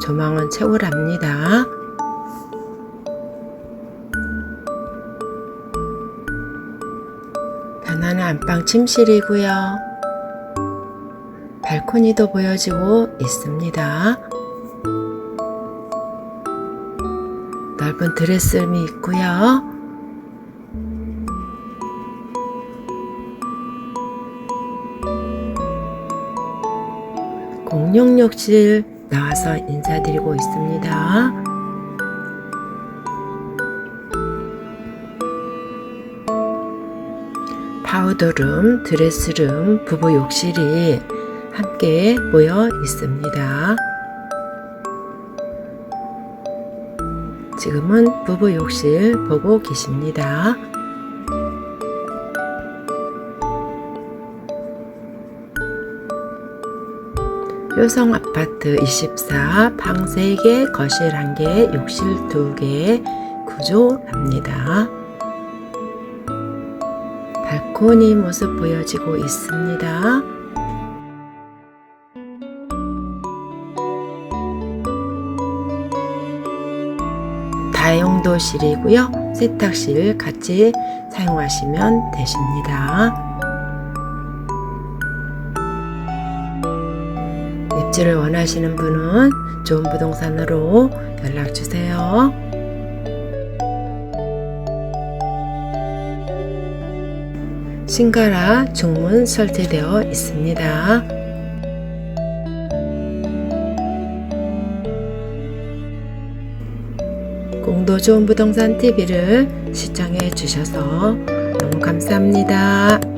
조망은 최고랍니다. 편안한 안방 침실이고요. 발코니도 보여지고 있습니다. 넓은 드레스룸이 있고요. 공용 욕실 나와서 인사드리고 있습니다. 파우더룸, 드레스룸, 부부 욕실이 함께 모여 있습니다. 지금은 부부 욕실 보고 계십니다. 효성 아파트 24, 방 3개, 거실 1개, 욕실 2개 구조랍니다. 발코니 모습 보여지고 있습니다. 다용도실이고요. 세탁실 같이 사용하시면 되십니다. 입주를 원하시는 분은 좋은 부동산으로 연락 주세요. 신가라 중문 설치되어 있습니다. 공도 좋은 부동산 TV를 시청해 주셔서 너무 감사합니다.